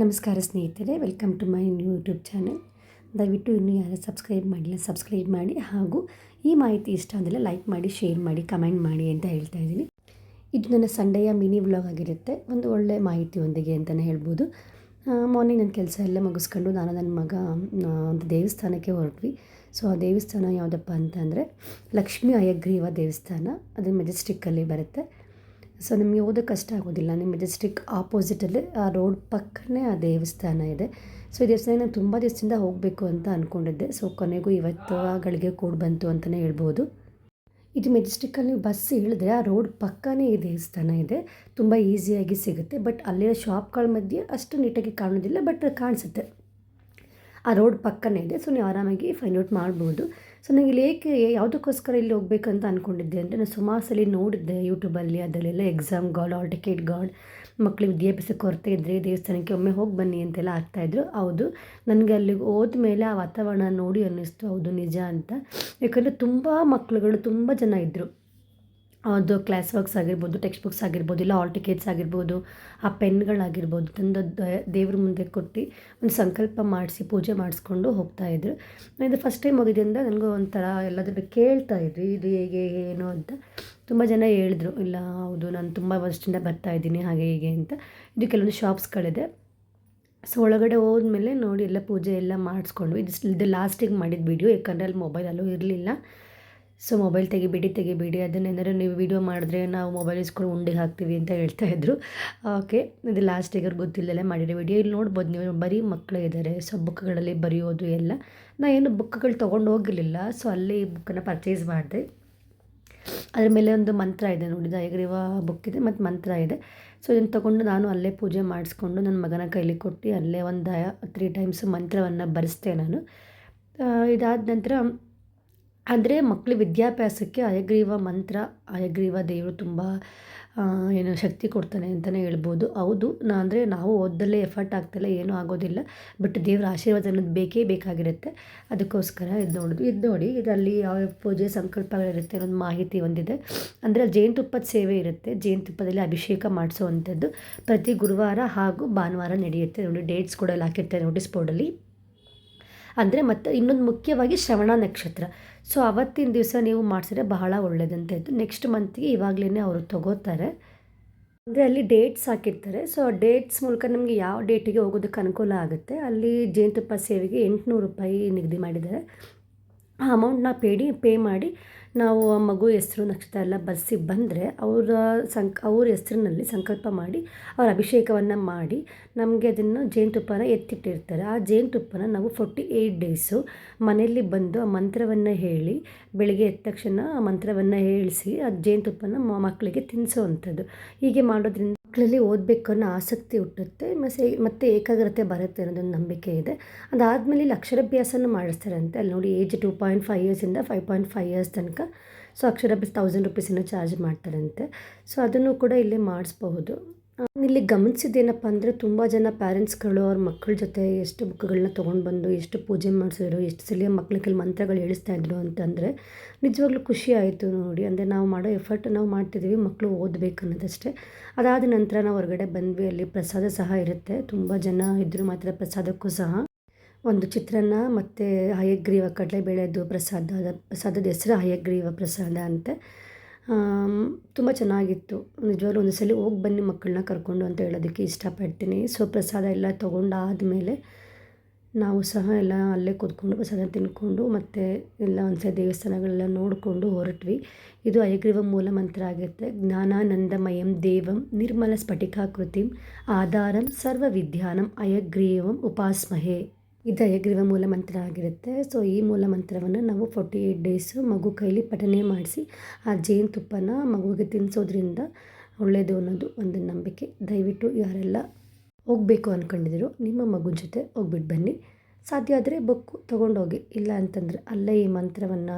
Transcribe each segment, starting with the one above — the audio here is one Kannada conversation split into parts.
ನಮಸ್ಕಾರ ಸ್ನೇಹಿತರೆ welcome to my new YouTube channel ದಯವಿಟ್ಟು ಇನ್ನೂ ಯಾರು ಸಬ್ಸ್ಕ್ರೈಬ್ ಮಾಡಿಲ್ಲ ಸಬ್ಸ್ಕ್ರೈಬ್ ಮಾಡಿ ಹಾಗೂ ಈ ಮಾಹಿತಿ ಇಷ್ಟ ಅಂದರೆ ಲೈಕ್ ಮಾಡಿ ಶೇರ್ ಮಾಡಿ ಕಮೆಂಟ್ ಮಾಡಿ ಅಂತ ಹೇಳ್ತಾ ಇದ್ದೀನಿ. ಇದು ನನ್ನ ಸಂಡೆಯ ಮಿನಿ ವ್ಲಾಗ್ ಆಗಿರುತ್ತೆ. ಒಂದು ಒಳ್ಳೆಯ ಮಾಹಿತಿಯೊಂದಿಗೆ ಅಂತಲೇ ಹೇಳ್ಬೋದು. ಮಾರ್ನಿಂಗ್ ನನ್ನ ಕೆಲಸ ಎಲ್ಲ ಮುಗಿಸ್ಕೊಂಡು ನಾನು ನನ್ನ ಮಗ ಒಂದು ದೇವಸ್ಥಾನಕ್ಕೆ ಹೊರಟ್ವಿ. ಸೊ ಆ ದೇವಸ್ಥಾನ ಯಾವುದಪ್ಪ ಅಂತಂದರೆ ಲಕ್ಷ್ಮೀ ಅಯ್ಯಗ್ರೀವ ದೇವಸ್ಥಾನ. ಅದು ಮೆಜೆಸ್ಟಿಕ್ಕಲ್ಲಿ ಬರುತ್ತೆ. ಸೊ ನಿಮಗೆ ಓದೋಕ್ಕೆ ಕಷ್ಟ ಆಗೋದಿಲ್ಲ. ನಿಮ್ಮ ಮೆಜೆಸ್ಟಿಕ್ ಆಪೋಸಿಟಲ್ಲಿ ಆ ರೋಡ್ ಪಕ್ಕನೇ ಆ ದೇವಸ್ಥಾನ ಇದೆ. ಸೊ ಈ ದೇವಸ್ಥಾನ ನಾನು ತುಂಬ ದಿವಸದಿಂದ ಹೋಗಬೇಕು ಅಂತ ಅಂದ್ಕೊಂಡಿದ್ದೆ ಸೊ ಕೊನೆಗೂ ಇವತ್ತು ಆ ಗಳಿಗೆ ಕೂಡ ಬಂತು ಅಂತಲೇ ಹೇಳ್ಬೋದು. ಇದು ಮೆಜೆಸ್ಟಿಕ್ಕಲ್ಲಿ ಬಸ್ ಇಳಿದ್ರೆ ಆ ರೋಡ್ ಪಕ್ಕನೇ ಈ ದೇವಸ್ಥಾನ ಇದೆ. ತುಂಬ ಈಸಿಯಾಗಿ ಸಿಗುತ್ತೆ. ಬಟ್ ಅಲ್ಲಿರೋ ಶಾಪ್ಗಳ ಮಧ್ಯೆ ಅಷ್ಟು ನೀಟಾಗಿ ಕಾಣೋದಿಲ್ಲ. ಬಟ್ ಕಾಣಿಸುತ್ತೆ. ಆ ರೋಡ್ ಪಕ್ಕನೇ ಇದೆ. ಸೊ ನೀವು ಆರಾಮಾಗಿ ಫೈಂಡ್ ಔಟ್ ಮಾಡ್ಬೋದು. ಸೊ ನನಗೆ ಇಲ್ಲಿ ಏಕೆ ಯಾವುದಕ್ಕೋಸ್ಕರ ಇಲ್ಲಿ ಹೋಗ್ಬೇಕಂತ ಅಂದ್ಕೊಂಡಿದ್ದೆ ಅಂದರೆ, ನಾನು ಸುಮಾರು ಸಲ ನೋಡಿದ್ದೆ ಯೂಟ್ಯೂಬಲ್ಲಿ ಅದರಲ್ಲೆಲ್ಲ exam card or ticket card ಮಕ್ಕಳಿಗೆ ವಿದ್ಯಾಭ್ಯಾಸ ಕೊರತೆ ಇದ್ದರೆ ದೇವಸ್ಥಾನಕ್ಕೆ ಒಮ್ಮೆ ಹೋಗಿ ಬನ್ನಿ ಅಂತೆಲ್ಲ ಆಗ್ತಾಯಿದ್ರು ಹೌದು, ನನಗೆ ಅಲ್ಲಿಗೆ ಹೋದ ಮೇಲೆ ಆ ವಾತಾವರಣ ನೋಡಿ ಅನ್ನಿಸ್ತು. ಹೌದು, ನಿಜ ಅಂತ. ಯಾಕಂದರೆ ತುಂಬ ಮಕ್ಕಳುಗಳು ತುಂಬ ಜನ ಇದ್ದರು ಅದು ಕ್ಲಾಸ್ ವರ್ಕ್ಸ್ ಆಗಿರ್ಬೋದು, ಟೆಕ್ಸ್ಟ್ ಬುಕ್ಸ್ ಆಗಿರ್ಬೋದು, ಇಲ್ಲ ಆಲ್ ಟಿಕೆಟ್ಸ್ ಆಗಿರ್ಬೋದು, ಆ ಪೆನ್ಗಳಾಗಿರ್ಬೋದು, ತಂದು ದೇವ್ರ ಮುಂದೆ ಕೊಟ್ಟು ಒಂದು ಸಂಕಲ್ಪ ಮಾಡಿಸಿ, ಪೂಜೆ ಮಾಡಿಸ್ಕೊಂಡು ಹೋಗ್ತಾಯಿದ್ರು ಇದು ಫಸ್ಟ್ ಟೈಮ್ ಹೋಗಿದ್ದರಿಂದ ನನಗೂ ಒಂಥರ ಎಲ್ಲದ್ರ ಕೇಳ್ತಾ ಇದ್ವಿ ಇದು ಹೇಗೆ ಏನು ಅಂತ. ತುಂಬ ಜನ ಹೇಳಿದ್ರು, ಇಲ್ಲ ಹೌದು, ನಾನು ತುಂಬ ವರ್ಷದಿಂದ ಬರ್ತಾ ಇದ್ದೀನಿ, ಹಾಗೆ, ಹೀಗೆ ಅಂತ. ಇದು ಕೆಲವೊಂದು ಶಾಪ್ಸ್ಗಳಿದೆ. ಸೊ ಒಳಗಡೆ ಹೋದ್ಮೇಲೆ ನೋಡಿ ಎಲ್ಲ ಪೂಜೆ ಎಲ್ಲ ಮಾಡಿಸ್ಕೊಂಡ್ವಿ ಇದು ಇದು ಲಾಸ್ಟಿಗೆ ಮಾಡಿದ ವಿಡಿಯೋ ಯಾಕಂದರೆ ಅಲ್ಲಿ ಮೊಬೈಲಲ್ಲೂ ಇರಲಿಲ್ಲ. So mobile ತೆಗಿಬೇಡಿ ತೆಗಿಬೇಡಿ. ಅದನ್ನೇನಾದ್ರು ನೀವು ವೀಡಿಯೋ ಮಾಡಿದ್ರೆ ನಾವು ಮೊಬೈಲ್ ಇಸ್ಕೊಂಡು ಉಂಡಿಗೆ ಹಾಕ್ತೀವಿ ಅಂತ ಹೇಳ್ತಾ ಇದ್ರು. ಓಕೆ ಇದು ಲಾಸ್ಟಿಗೆ ಅವ್ರಿಗೆ ಗೊತ್ತಿಲ್ಲದೆ ಮಾಡಿರೋ ವಿಡಿಯೋ ಇಲ್ಲಿ ನೋಡ್ಬೋದು ನೀವು, ಬರೀ ಮಕ್ಕಳು ಇದ್ದಾರೆ ಸೊ ಬುಕ್ಗಳಲ್ಲಿ ಬರೆಯೋದು ಎಲ್ಲ. ನಾ ಏನು ಬುಕ್ಗಳು ತೊಗೊಂಡು ಹೋಗಿರಲಿಲ್ಲ. ಸೊ ಅಲ್ಲಿ ಬುಕ್ಕನ್ನು ಪರ್ಚೇಸ್ ಮಾಡಿದೆ. ಅದ್ರ ಮೇಲೆ ಒಂದು ಮಂತ್ರ ಇದೆ ನೋಡಿ, ದಯಗ್ರೀವ ಬುಕ್ ಇದೆ, ಮತ್ತು ಮಂತ್ರ ಇದೆ. ಸೊ ಇದನ್ನು ತೊಗೊಂಡು ನಾನು ಅಲ್ಲೇ ಪೂಜೆ ಮಾಡಿಸ್ಕೊಂಡು ನನ್ನ ಮಗನ ಕೈಲಿ ಕೊಟ್ಟು ಅಲ್ಲೇ ಒಂದು ತ್ರೀ ಟೈಮ್ಸ್ ಮಂತ್ರವನ್ನು ಬರೆಸ್ತೆ ನಾನು. ಇದಾದ ನಂತರ ಅಂದರೆ ಮಕ್ಕಳ ವಿದ್ಯಾಭ್ಯಾಸಕ್ಕೆ ಅಯಗ್ರೀವ ಮಂತ್ರ, ಅಯಗ್ರೀವ ದೇವರು ತುಂಬ ಏನು ಶಕ್ತಿ ಕೊಡ್ತಾನೆ ಅಂತಲೇ ಹೇಳ್ಬೋದು. ಹೌದು ನಾ ಅಂದರೆ ನಾವು ಓದ್ದಲ್ಲೇ ಎಫರ್ಟ್ ಆಗ್ತಿಲ್ಲ, ಏನೂ ಆಗೋದಿಲ್ಲ. ಬಟ್ ದೇವರ ಆಶೀರ್ವಾದ ಅನ್ನೋದು ಬೇಕೇ ಬೇಕಾಗಿರುತ್ತೆ. ಅದಕ್ಕೋಸ್ಕರ ಇದು ನೋಡೋದು. ಇದು ನೋಡಿ, ಇದರಲ್ಲಿ ಯಾವ ಪೂಜೆ ಸಂಕಲ್ಪಗಳಿರುತ್ತೆ ಅನ್ನೋದು ಮಾಹಿತಿ ಹೊಂದಿದೆ ಅಂದರೆ ಜೇನುತುಪ್ಪದ ಸೇವೆ ಇರುತ್ತೆ. ಜೇನುತುಪ್ಪದಲ್ಲಿ ಅಭಿಷೇಕ ಮಾಡಿಸೋವಂಥದ್ದು. ಪ್ರತಿ ಗುರುವಾರ ಹಾಗೂ ಭಾನುವಾರ ನಡೆಯುತ್ತೆ. ನೋಡಿ ಡೇಟ್ಸ್ ಕೂಡ ಹಾಕಿರ್ತಾರೆ ನೋಟಿಸ್ ಬೋರ್ಡಲ್ಲಿ ಅಂದರೆ ಮತ್ತು ಇನ್ನೊಂದು ಮುಖ್ಯವಾಗಿ ಶ್ರವಣ ನಕ್ಷತ್ರ. ಸೊ ಅವತ್ತಿನ ದಿವಸ ನೀವು ಮಾಡಿಸಿದ್ರೆ ಬಹಳ ಒಳ್ಳೆಯದಂತ ಇತ್ತು ನೆಕ್ಸ್ಟ್ ಮಂತ್ಗೆ ಇವಾಗಲೇ ಅವರು ತಗೋತಾರೆ. ಅಂದರೆ ಅಲ್ಲಿ ಡೇಟ್ಸ್ ಹಾಕಿರ್ತಾರೆ. ಸೊ ಆ ಡೇಟ್ಸ್ ಮೂಲಕ ನಮಗೆ ಯಾವ ಡೇಟಿಗೆ ಹೋಗೋದಕ್ಕೆ ಅನುಕೂಲ ಆಗುತ್ತೆ? ಅಲ್ಲಿ ಜೇನುತುಪ್ಪ ಸೇವೆಗೆ ಎಂಟುನೂರು ರೂಪಾಯಿ ನಿಗದಿ ಮಾಡಿದ್ದಾರೆ. ಆ ಅಮೌಂಟ್ನ ಪೇಡಿ ಪೇ ಮಾಡಿ ನಾವು ಆ ಮಗು, ಹೆಸರು, ನಕ್ಷತ್ರ ಎಲ್ಲ ಬರೆಸಿ ಬಂದರೆ ಅವರ ಸಂಕ್, ಅವ್ರ ಹೆಸರಿನಲ್ಲಿ ಸಂಕಲ್ಪ ಮಾಡಿ, ಅವರ ಅಭಿಷೇಕವನ್ನು ಮಾಡಿ ನಮಗೆ ಅದನ್ನು ಜೇನುತುಪ್ಪನ ಎತ್ತಿಟ್ಟಿರ್ತಾರೆ. ಆ ಜೇನುತುಪ್ಪನ ನಾವು ಫೋರ್ಟಿ ಏಯ್ಟ್ ಡೇಸು ಮನೆಯಲ್ಲಿ ಬಂದು ಆ ಮಂತ್ರವನ್ನು ಹೇಳಿ, ಬೆಳಿಗ್ಗೆ ಎದ್ದ ತಕ್ಷಣ ಆ ಮಂತ್ರವನ್ನು ಹೇಳಿಸಿ ಆ ಜೇನುತುಪ್ಪನ ಮಕ್ಕಳಿಗೆ ತಿನ್ನಿಸೋವಂಥದ್ದು. ಹೀಗೆ ಮಾಡೋದ್ರಿಂದ ಮಕ್ಕಳಲ್ಲಿ ಓದಬೇಕು ಅನ್ನೋ ಆಸಕ್ತಿ ಹುಟ್ಟುತ್ತೆ. ಮತ್ತು ಮತ್ತು ಏಕಾಗ್ರತೆ ಬರುತ್ತೆ ಅನ್ನೋದೊಂದು ನಂಬಿಕೆ ಇದೆ. ಅದಾದಮೇಲೆ ಇಲ್ಲಿ ಮಾಡಿಸ್ತಾರೆ ಅಂತ. ಅಲ್ಲಿ ನೋಡಿ ಏಜ್ ಟೂ ಪಾಯಿಂಟ್ ಫೈವ್ ಇಯರ್ಸಿಂದ ಫೈವ್ ಪಾಯಿಂಟ್ ಫೈವ್ ಇಯರ್ಸ್ ತನಕ ಸೊ ಅಕ್ಷರಾಭ್ಯಾಸ ತೌಸಂಡ್ ರುಪೀಸಿನ ಚಾರ್ಜ್ ಮಾಡ್ತಾರಂತೆ. ಸೊ ಅದನ್ನು ಕೂಡ ಇಲ್ಲಿ ಮಾಡಿಸ್ಬಹುದು. ಇಲ್ಲಿ ಗಮನಿಸಿದ್ದೇನಪ್ಪ ಅಂದರೆ ತುಂಬ ಜನ ಪ್ಯಾರೆಂಟ್ಸ್ಗಳು ಅವ್ರ ಮಕ್ಕಳ ಜೊತೆ ಎಷ್ಟು ಬುಕ್ಗಳನ್ನ ತೊಗೊಂಡು ಬಂದು ಎಷ್ಟು ಪೂಜೆ ಮಾಡಿಸಿದ್ರು, ಎಷ್ಟು ಸಲ ಮಕ್ಳಿಗೆ ಮಂತ್ರಗಳು ಹೇಳಿಸ್ತಾ ಇದ್ರು ಅಂತಂದರೆ ನಿಜವಾಗ್ಲೂ ಖುಷಿ ಆಯಿತು ನೋಡಿ. ಅಂದರೆ ನಾವು ಮಾಡೋ ಎಫರ್ಟ್ ನಾವು ಮಾಡ್ತಿದ್ದೀವಿ ಮಕ್ಕಳು ಓದಬೇಕು ಅನ್ನೋದಷ್ಟೇ ಅದಾದ ನಂತರ ನಾವು ಹೊರಗಡೆ ಬಂದ್ವಿ, ಅಲ್ಲಿ ಪ್ರಸಾದ ಸಹ ಇರುತ್ತೆ. ತುಂಬ ಜನ ಇದ್ರು ಮಾತ್ರ ಪ್ರಸಾದಕ್ಕೂ ಸಹ. ಒಂದು ಚಿತ್ರಾನ್ನ ಮತ್ತು ಹಯಗ್ರೀವ ಕಡಲೆಬೇಳೆದು ಪ್ರಸಾದ, ಪ್ರಸಾದದ ಹೆಸರು ಹಯಗ್ರೀವ ಪ್ರಸಾದ ಅಂತೆ. ತುಂಬ ಚೆನ್ನಾಗಿತ್ತು. ನಿಜವಾಗ್ಲೂ ಒಂದು ಸಲ ಹೋಗಿ ಬನ್ನಿ ಮಕ್ಕಳನ್ನ ಕರ್ಕೊಂಡು ಅಂತ ಹೇಳೋದಕ್ಕೆ ಇಷ್ಟಪಡ್ತೀನಿ. ಸೊ, ಪ್ರಸಾದ ಎಲ್ಲ ತೊಗೊಂಡಾದಮೇಲೆ ನಾವು ಸಹ ಎಲ್ಲ ಅಲ್ಲೇ ಕೂತ್ಕೊಂಡು ಪ್ರಸಾದ ತಿನ್ಕೊಂಡು ಮತ್ತು ಎಲ್ಲ ಒಂದು ಸಲ ದೇವಸ್ಥಾನಗಳೆಲ್ಲ ನೋಡಿಕೊಂಡು ಹೊರಟ್ವಿ. ಇದು ಅಯಗ್ರೀವ ಮೂಲ ಮಂತ್ರ ಆಗಿರುತ್ತೆ. ಜ್ಞಾನಾನಂದಮಯಂ ದೇವಂ ನಿರ್ಮಲ ಸ್ಫಟಿಕಾಕೃತಿಂ ಆಧಾರಂ ಸರ್ವ ವಿದ್ಯಾನಂ ಅಯಗ್ರೀವಂ ಉಪಾಸ್ಮಹೆ. ಇದು ಹಯಗ್ರೀವ ಮೂಲ ಮಂತ್ರ ಆಗಿರುತ್ತೆ ಸೊ ಈ ಮೂಲ ಮಂತ್ರವನ್ನು ನಾವು ಫೋರ್ಟಿ ಏಯ್ಟ್ ಡೇಸು ಮಗು ಕೈಲಿ ಪಠನೆ ಮಾಡಿಸಿ, ಆ ಜೇನುತುಪ್ಪನ ಮಗುವಿಗೆ ತಿನ್ನಿಸೋದ್ರಿಂದ ಒಳ್ಳೆಯದು ಅನ್ನೋದು ಒಂದು ನಂಬಿಕೆ. ದಯವಿಟ್ಟು ಯಾರೆಲ್ಲ ಹೋಗಬೇಕು ಅಂದ್ಕೊಂಡಿದ್ದೀರೋ ನಿಮ್ಮ ಮಗುನ ಜೊತೆ ಹೋಗ್ಬಿಟ್ಟು ಬನ್ನಿ. ಸಾಧ್ಯ ಆದರೆ ಬುಕ್ ತೊಗೊಂಡೋಗಿ. ಇಲ್ಲ ಅಂತಂದರೆ ಅಲ್ಲೇ ಈ ಮಂತ್ರವನ್ನು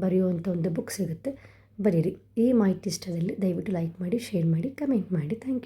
ಬರೆಯುವಂಥ ಒಂದು ಬುಕ್ ಸಿಗುತ್ತೆ. ಬರೀರಿ. ಈ ಮಾಹಿತಿ ಇಷ್ಟದಲ್ಲಿ ದಯವಿಟ್ಟು ಲೈಕ್ ಮಾಡಿ, ಶೇರ್ ಮಾಡಿ, ಕಮೆಂಟ್ ಮಾಡಿ. Thank you.